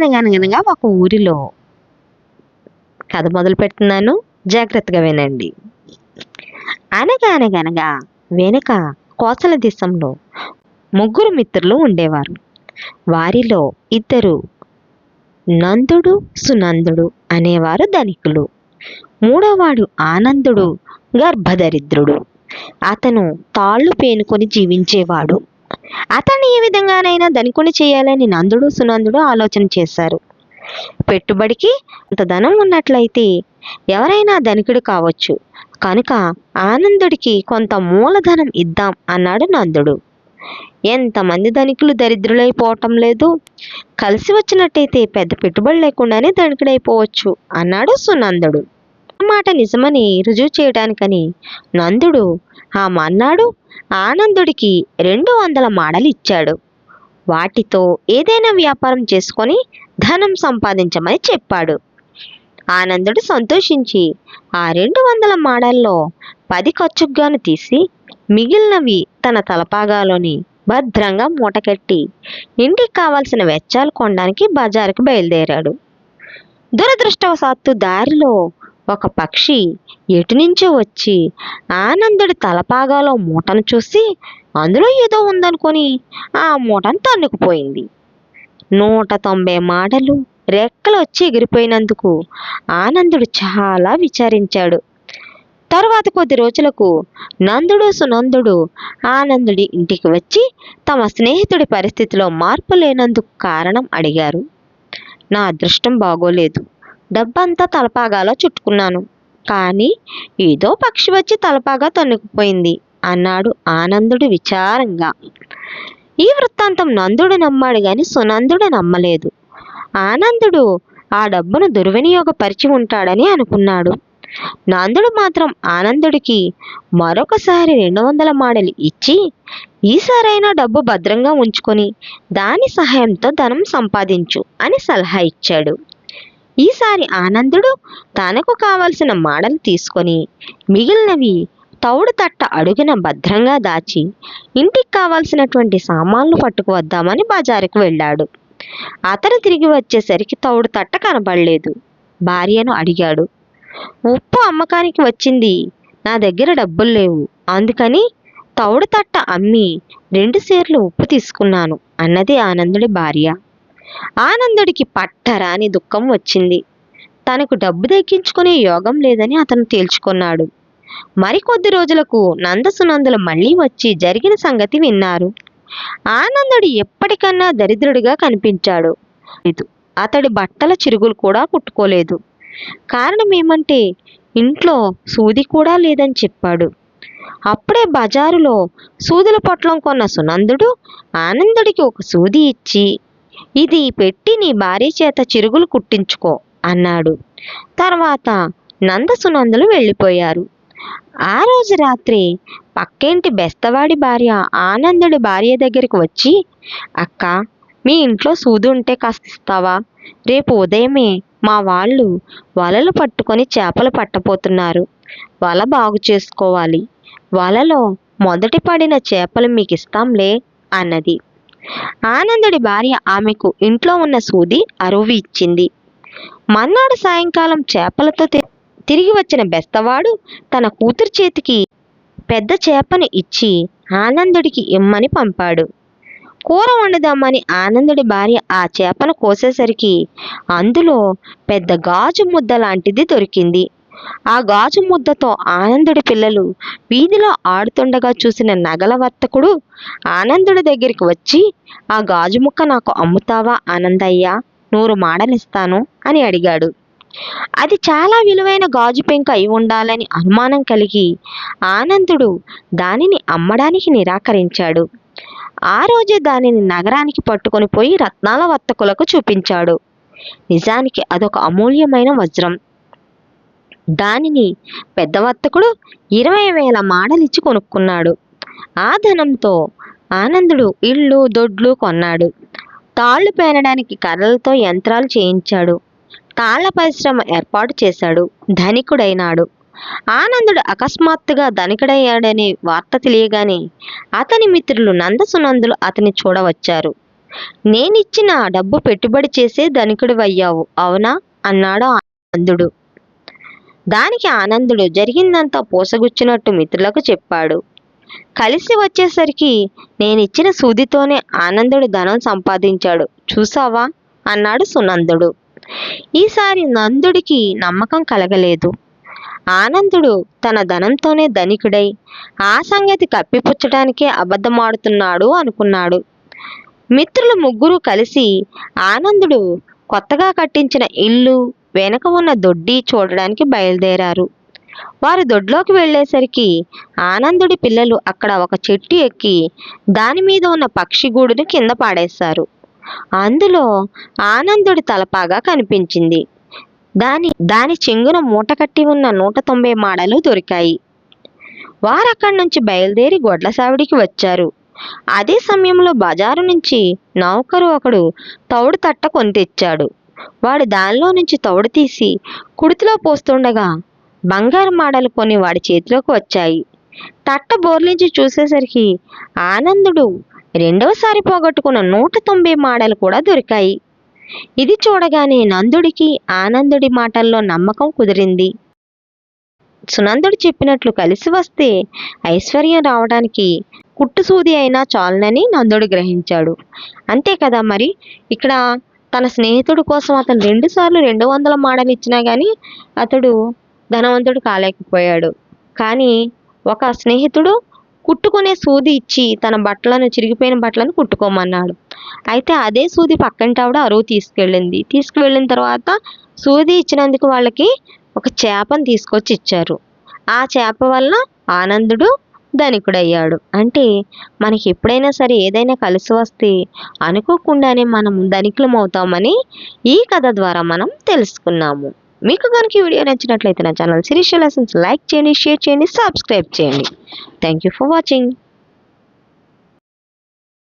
అనగానగనగా ఒక ఊరిలో కథ మొదలు పెడుతున్నాను. జాగ్రత్తగా వినండి. అనగా అనగనగా వెనుక కోసల దేశంలో ముగ్గురు మిత్రులు ఉండేవారు. వారిలో ఇద్దరు నందుడు సునందుడు అనేవారు ధనికులు. మూడోవాడు ఆనందుడు గర్భదరిద్రుడు. అతను తాళ్ళు పేనుకొని జీవించేవాడు. అతన్ని ఏ విధంగానైనా ధనికుని చేయాలని నందుడు సునందుడు ఆలోచన చేశారు. పెట్టుబడికి అంత ధనం ఉన్నట్లయితే ఎవరైనా ధనికుడు కావచ్చు. కనుక ఆనందుడికి కొంత మూలధనం ఇద్దాం అన్నాడు నందుడు. ఎంతమంది ధనికులు దరిద్రులైపోవటం లేదు. కలిసి వచ్చినట్టయితే పెద్ద పెట్టుబడి లేకుండానే ధనికుడైపోవచ్చు అన్నాడు సునందుడు. మాట నిజమని రుజువు చేయడానికని నందుడు ఆ మన్నాడు ఆనందుడికి రెండు వందల మాడలు ఇచ్చాడు. వాటితో ఏదైనా వ్యాపారం చేసుకొని ధనం సంపాదించమని చెప్పాడు. ఆనందుడు సంతోషించి ఆ రెండు వందల మాడల్లో పది ఖర్చుగాను తీసి మిగిలినవి తన తలపాగాలోని భద్రంగా మూటకెట్టి ఇంటికి కావాల్సిన వెచ్చాలు కొనడానికి బజారుకు బయలుదేరాడు. దురదృష్టవశాత్తు దారిలో ఒక పక్షి ఎటునుంచో వచ్చి ఆనందుడి తలపాగాలో మూటను చూసి అందులో ఏదో ఉందనుకొని ఆ మూటను తన్నుకుపోయింది. నూట తొంభై మాటలు రెక్కలు వచ్చి ఎగిరిపోయినందుకు ఆనందుడు చాలా విచారించాడు. తరువాత కొద్ది రోజులకు నందుడు సునందుడు ఆనందుడి ఇంటికి వచ్చి తమ స్నేహితుడి పరిస్థితిలో మార్పు లేనందుకు కారణం అడిగారు. నా అదృష్టం బాగోలేదు. డబ్బంతా తలపాగాలో చుట్టుకున్నాను. కానీ ఏదో పక్షి వచ్చి తలపాగా తన్నుకుపోయింది అన్నాడు ఆనందుడు విచారంగా. ఈ వృత్తాంతం నందుడు నమ్మాడు గాని సునందుడు నమ్మలేదు. ఆనందుడు ఆ డబ్బును దుర్వినియోగపరిచి ఉంటాడని అనుకున్నాడు. నందుడు మాత్రం ఆనందుడికి మరొకసారి రెండు వందల మాడలు ఇచ్చి ఈసారైనా డబ్బు భద్రంగా ఉంచుకొని దాని సహాయంతో ధనం సంపాదించు అని సలహా ఇచ్చాడు. ఈసారి ఆనందుడు తనకు కావలసిన మాడలు తీసుకొని మిగిలినవి తౌడు తట్ట అడుగున భద్రంగా దాచి ఇంటికి కావాల్సినటువంటి సామాన్లు పట్టుకు వద్దామని బజారుకు వెళ్ళాడు. అతను తిరిగి వచ్చేసరికి తౌడు తట్ట కనబడలేదు. భార్యను అడిగాడు. ఉప్పు అమ్మకానికి వచ్చింది. నా దగ్గర డబ్బులు లేవు. అందుకని తౌడు తట్ట అమ్మి రెండు సేర్లు ఉప్పు తీసుకున్నాను అన్నది ఆనందుడి భార్య. ఆనందుడికి పట్టరాని దుఃఖం వచ్చింది. తనకు డబ్బు దక్కించుకునే యోగం లేదని అతను తేల్చుకున్నాడు. మరికొద్ది రోజులకు నందసునందులు మళ్ళీ వచ్చి జరిగిన సంగతి విన్నారు. ఆనందుడు ఎప్పటికన్నా దరిద్రుడిగా కనిపించాడు. ఇది అతడి బట్టల చిరుగులు కూడా కుట్టుకోలేదు. కారణం ఏమంటే ఇంట్లో సూది కూడా లేదని చెప్పాడు. అప్పుడే బజారులో సూదుల పొట్లం కొన్న సునందుడు ఆనందుడికి ఒక సూది ఇచ్చి ఇది పెట్టి నీ భార్య చేత చిరుగులు కుట్టించుకో అన్నాడు. తర్వాత నందసునందులు వెళ్ళిపోయారు. ఆ రోజు రాత్రి పక్కింటి బెస్తవాడి భార్య ఆనందుడి భార్య దగ్గరికి వచ్చి అక్క మీ ఇంట్లో సూది ఉంటే కాస్త ఇస్తావా? రేపు ఉదయమే మా వాళ్ళు వలలు పట్టుకొని చేపలు పట్టపోతున్నారు వల బాగు చేసుకోవాలి. వలలో మొదటి పడిన చేపలు మీకు ఇస్తాంలే అన్నది. ఆనందుడి భార్య ఆమెకు ఇంట్లో ఉన్న సూది అరువి ఇచ్చింది. మన్నాడు సాయంకాలం చేపలతో తి- తిరిగి వచ్చిన బెస్తవాడు తన కూతురు చేతికి పెద్ద చేపను ఇచ్చి ఆనందుడికి ఇమ్మని పంపాడు. కూర వండుదామని ఆనందుడి భార్య ఆ చేపను కోసేసరికి అందులో పెద్ద గాజు ముద్ద లాంటిది దొరికింది. ఆ గాజు ముద్దతో ఆనందుడి పిల్లలు వీధిలో ఆడుతుండగా చూసిన నగల వర్తకుడు ఆనందుడి దగ్గరికి వచ్చి ఆ గాజు ముక్క నాకు అమ్ముతావా ఆనందయ్య? నూరు మాడలిస్తాను అని అడిగాడు. అది చాలా విలువైన గాజు పెంక అయి ఉండాలని అనుమానం కలిగి ఆనందుడు దానిని అమ్మడానికి నిరాకరించాడు. ఆ రోజే దానిని నగరానికి పట్టుకొని పోయి రత్నాల వర్తకులకు చూపించాడు. నిజానికి అదొక అమూల్యమైన వజ్రం. దానిని పెద్ద వర్తకుడు ఇరవై వేల మాడలిచ్చి కొనుక్కున్నాడు. ఆ ధనంతో ఆనందుడు ఇళ్ళు దొడ్లు కొన్నాడు. తాళ్ళు పేరడానికి కర్రలతో యంత్రాలు చేయించాడు. తాళ్ళ పరిశ్రమ ఏర్పాటు చేశాడు. ధనికుడైనాడు. ఆనందుడు అకస్మాత్తుగా ధనికుడయ్యాడనే వార్త తెలియగానే అతని మిత్రులు నందసునందులు అతని చూడవచ్చారు. నేనిచ్చిన డబ్బు పెట్టుబడి చేసే ధనికుడు అయ్యావు అవునా? అన్నాడు ఆనందుడు. దానికి ఆనందుడు జరిగిందంతా పోసగుచ్చినట్టు మిత్రులకు చెప్పాడు. కలిసి వచ్చేసరికి నేనిచ్చిన సూదితోనే ఆనందుడు ధనం సంపాదించాడు. చూసావా? అన్నాడు సునందుడు. ఈసారి నందుడికి నమ్మకం కలగలేదు. ఆనందుడు తన ధనంతోనే ధనికుడై ఆ సంగతి కప్పిపుచ్చడానికే అబద్ధమాడుతున్నాడు అనుకున్నాడు. మిత్రులు ముగ్గురు కలిసి ఆనందుడు కొత్తగా కట్టించిన ఇల్లు వెనక ఉన్న దొడ్డి చూడడానికి బయలుదేరారు. వారు దొడ్లోకి వెళ్ళేసరికి ఆనందుడి పిల్లలు అక్కడ ఒక చెట్టు ఎక్కి దాని మీద ఉన్న పక్షి గూడును కింద పాడేశారు. అందులో ఆనందుడి తలపాగా కనిపించింది. దాని దాని చెంగున మూట కట్టి ఉన్న నూట తొంభై మాడలు దొరికాయి. వారక్కడి నుంచి బయలుదేరి గొడ్ల సావిడికి వచ్చారు. అదే సమయంలో బజారు నుంచి నౌకరు ఒకడు తౌడు తట్ట కొని తెచ్చాడు. వాడు దానిలో నుంచి తౌడు తీసి కుడితిలో పోస్తుండగా బంగారు మాడలు కొన్ని వాడి చేతిలోకి వచ్చాయి. తట్ట బోర్లించి చూసేసరికి ఆనందుడు రెండవసారి పోగొట్టుకున్న నూట తొంభై మాడలు కూడా దొరికాయి. ఇది చూడగానే నందుడికి ఆనందుడి మాటల్లో నమ్మకం కుదిరింది. సునందుడు చెప్పినట్లు కలిసి వస్తే ఐశ్వర్యం రావడానికి కుట్టు సూది అయినా చాలునని నందుడు గ్రహించాడు. అంతే కదా మరి? ఇక్కడ తన స్నేహితుడు కోసం అతను రెండు సార్లు రెండు వందల మాడలు ఇచ్చినా కానీ అతడు ధనవంతుడు కాలేకపోయాడు. కానీ ఒక స్నేహితుడు కుట్టుకునే సూది ఇచ్చి తన బట్టలను చిరిగిపోయిన బట్టలను కుట్టుకోమన్నాడు. అయితే అదే సూది పక్కంటి ఆవిడ అరువు తీసుకెళ్ళింది. తీసుకువెళ్ళిన తర్వాత సూది ఇచ్చినందుకు వాళ్ళకి ఒక చేపను తీసుకొచ్చి ఇచ్చారు. ఆ చేప వల్ల ఆనందుడు ధనికుడయ్యాడు. అంటే మనకి ఎప్పుడైనా సరే ఏదైనా కలిసి వస్తే అనుకోకుండానే మనం ధనికులం అవుతామని ఈ కథ ద్వారా మనం తెలుసుకున్నాము. మీకు కనుక ఈ వీడియో నచ్చినట్లయితే నా ఛానల్ సిరీష్ లెసన్స్ లైక్ చేయండి షేర్ చేయండి సబ్స్క్రైబ్ చేయండి. Thank you for watching.